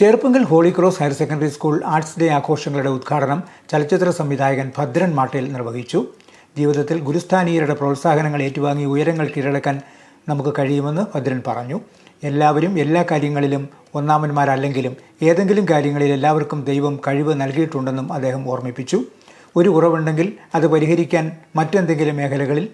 Cherpunkal Holy Cross higher secondary school arts day ആഘോഷങ്ങളുടെ ഉദ്ഘാടനം ചലച്ചിത്ര സംവിധായകൻ ഭദ്രൻ മാട്ടേൽ നിർവഹിച്ചു. ജീവിതത്തിൽ ഗുരുസ്ഥാനീയരുടെ പ്രോത്സാഹനങ്ങൾ ഏറ്റുവാങ്ങി ഉയരങ്ങൾ കീഴടക്കാൻ നമുക്ക് കഴിയുമെന്ന് ഭദ്രൻ പറഞ്ഞു. എല്ലാവരും എല്ലാ കാര്യങ്ങളിലും ഒന്നാമന്മാരല്ലെങ്കിലും ഏതെങ്കിലും കാര്യങ്ങളിൽ എല്ലാവർക്കും ദൈവം കഴിവ് നൽകിയിട്ടുണ്ടെന്നും അദ്ദേഹം ഓർമ്മിപ്പിച്ചു. ഒരു കുറവുണ്ടെങ്കിൽ അത് പരിഹരിക്കാൻ മറ്റെന്തെങ്കിലും മേഖലകളിൽ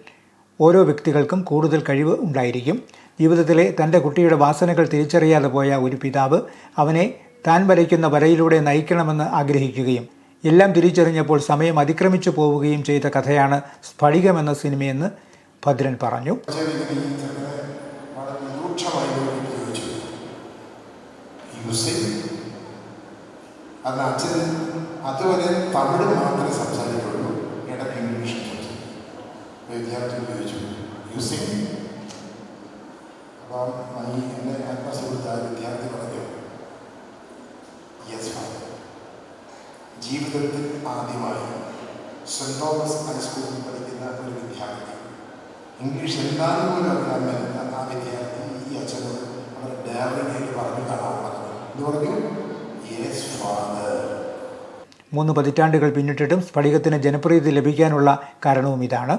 ഓരോ വ്യക്തികൾക്കും കൂടുതൽ കഴിവ് ഉണ്ടായിരിക്കും. ജീവിതത്തിലെ തന്റെ കുട്ടിയുടെ വാസനകൾ തിരിച്ചറിയാതെ പോയ ഒരു പിതാവ് അവനെ താൻ വരയ്ക്കുന്ന വരയിലൂടെ നയിക്കണമെന്ന് ആഗ്രഹിക്കുകയും എല്ലാം തിരിച്ചറിഞ്ഞപ്പോൾ സമയം അതിക്രമിച്ചു പോവുകയും ചെയ്ത കഥയാണ് സ്ഫടികം എന്ന സിനിമയെന്ന് ഭദ്രൻ പറഞ്ഞു. അതുവരെ തമിഴ് മാത്രമേ സംസാരിക്കുള്ളൂ ഇടയ്ക്ക് ഇംഗ്ലീഷ് വിദ്യാർത്ഥി ഉപയോഗിച്ചു യൂസിങ് അപ്പം ഈ എന്റെ ആ വിദ്യാർത്ഥി പറഞ്ഞു യെസ് ഫാദർ ജീവിതത്തിൽ ആദ്യമായി സെന്റ് തോമസ് ഹൈസ്കൂളിൽ പഠിക്കുന്ന ഒരു വിദ്യാർത്ഥി ഇംഗ്ലീഷ് എന്താണെന്ന് പോലും അറിയാൻ മേലാത്ത ആ വിദ്യാർത്ഥി ഈ അച്ഛനോട് വളരെ ഡയറിംഗ് പറഞ്ഞു കാണാൻ പറഞ്ഞു എന്ന് പറഞ്ഞു? യെസ് ഫാദർ മൂന്ന് പതിറ്റാണ്ടുകൾ പിന്നിട്ടിട്ടും സ്ഫടികത്തിന് ജനപ്രീതി ലഭിക്കാനുള്ള കാരണവും ഇതാണ്.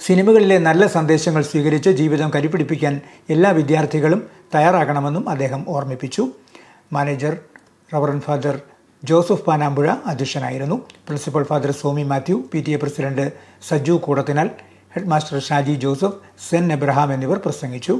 സിനിമകളിലെ നല്ല സന്ദേശങ്ങൾ സ്വീകരിച്ച് ജീവിതം കരിപിടിപ്പിക്കാൻ എല്ലാ വിദ്യാർത്ഥികളും തയ്യാറാകണമെന്നും അദ്ദേഹം ഓർമ്മിപ്പിച്ചു. Manager reverend father Joseph Panampuzha അധ്യക്ഷനായിരുന്നു. Principal father Somy Mathew P T A president Saju Koodathinal headmaster Shaji Joseph Sen Abraham എന്നിവർ പ്രസംഗിച്ചു.